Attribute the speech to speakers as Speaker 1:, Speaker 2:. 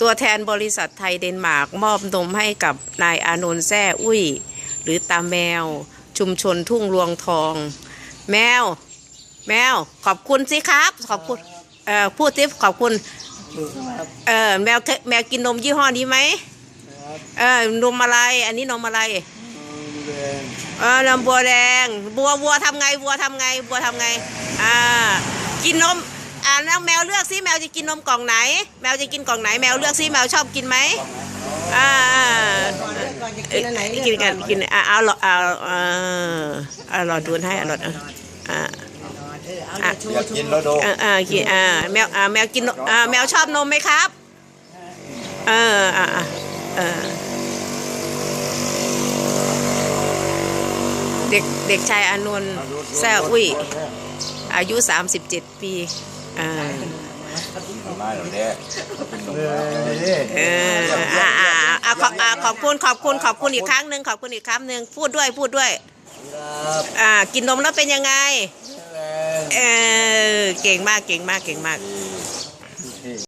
Speaker 1: ตัวแทนบริษัทไทยเดนมาร์กมอบนมให้กับนายอานนท์แซ่อุ้ย หรือตาแมว ชุมชนทุ่งรวงทอง แมว แมว ขอบคุณสิครับ ขอบคุณเอ่อพูดสิขอบคุณเออแมวแมวกินนมยี่ห้อนี้ไหมเออนมอะไร อันนี้นมอะไรเออนมบัวแดง บัววัวทำไงวัวทำไง บัวทำไง อ่า กินนม อ่าแล้วแมวเลือกซิแมวจะกินนมกล่องไหน แมวจะกินกล่องไหน แมวเลือกซิแมวชอบกินไหมอ่าอ่า
Speaker 2: กินอันไหน
Speaker 1: เอ้ยกินกันกินอ่าเอาหรอเอาเอาเอาหลอดดูนให้เอาหลอดอะอ่า
Speaker 2: เอาเดี๋ยวโช
Speaker 3: อยา
Speaker 2: ว์
Speaker 3: ก
Speaker 2: โช
Speaker 3: กิน
Speaker 2: ว์
Speaker 3: แล้วดู
Speaker 1: อ่าอ่ากินอ่าแมวอ่าแมวกินนมอ่าแมวชอบนมไหมครับเอออ่าอ่าเออเด็กเด็กชายอานนท์แซ่อุ้ยอายุ 37 ปี อ่า
Speaker 3: มาเดี๋ยวนี้
Speaker 1: เอออ่าอ่าอ่าขอบอ่าขอบคุณขอบคุณขอบคุณอีกครั้งหนึ่งขอบคุณอีกครั้งหนึ่งพูดด้วยพูดด้วยอ่ากินนมแล้วเป็นยังไง เออเก่งมากเก่งมากเก่งมาก